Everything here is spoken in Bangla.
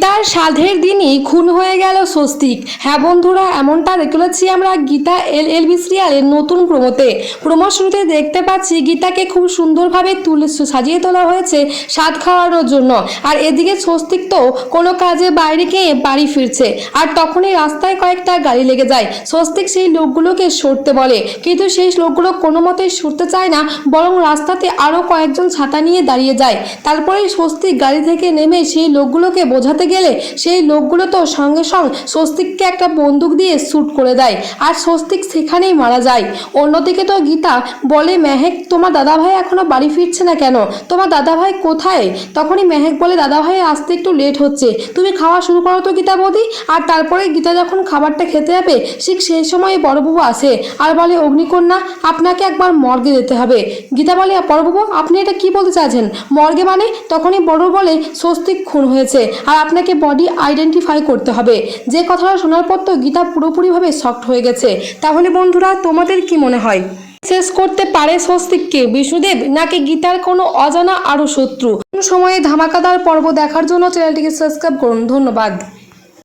গীতার সাধের দিনই খুন হয়ে গেল স্বস্তিক। হ্যাঁ বন্ধুরা, এমনটা দেখতে আমরা গীতা এল এল বি সিরিয়ালের নতুন প্রমোতে। প্রমো শুরুতে দেখতে পাচ্ছি গীতাকে খুব সুন্দরভাবে তুলে সাজিয়ে তোলা হয়েছে স্বাদ খাওয়ানোর জন্য। আর এদিকে স্বস্তিক তো কোনো কাজে বাইরে গিয়ে বাড়ি ফিরছে। আর তখনই রাস্তায় কয়েকটা গাড়ি লেগে যায়। স্বস্তিক সেই লোকগুলোকে সরতে বলে। কিন্তু সেই লোকগুলো কোনো মতেই সরতে চায় না, বরং রাস্তাতে আরও কয়েকজন ছাতা নিয়ে দাঁড়িয়ে যায়। তারপরে স্বস্তিক গাড়ি থেকে নেমে সেই লোকগুলোকে বোঝাতে গেলে সেই লোকগুলো তো সঙ্গে সঙ্গে স্বস্তিককে একটা বন্দুক দিয়ে শ্যুট করে দেয়। আর স্বস্তিক সেখানেই মারা যায়। অন্যদিকে তো গীতা বলে, মেহেক, তোমার দাদাভাই এখনও বাড়ি ফিরছে না কেন? তোমার দাদাভাই কোথায়? তখনই মেহেক বলে, দাদাভাই, আসতে একটু লেট হচ্ছে। তুমি খাওয়া শুরু করো তো গীতা বৌদি। আর তারপরে গীতা যখন খাবারটা খেতে যাবে, ঠিক সেই সময় বড়বাবু আসে। আর বলে, অগ্নিকন্যা, আপনাকে একবার মর্গে যেতে হবে। গীতা বলে বড়বাবু আপনি এটা কি বলতে চাইছেন? মর্গে মানে? তখনই বড় বলে, স্বস্তিক খুন হয়েছে। আর আপনাকে বডি আইডেন্টিফাই করতে হবে। যে কথাটা শোনার পর তো গীতা পুরোপুরিভাবে সফট হয়ে গেছে। তাহলে বন্ধুরা, তোমাদের কি মনে হয়? শেষ করতে পারে স্বস্তিককে বিষ্ণুদেব, নাকি গীতার কোনো অজানা আরও শত্রু? কোন সময়ে ধামাকাদার পর্ব দেখার জন্য চ্যানেলটিকে সাবস্ক্রাইব করুন। ধন্যবাদ।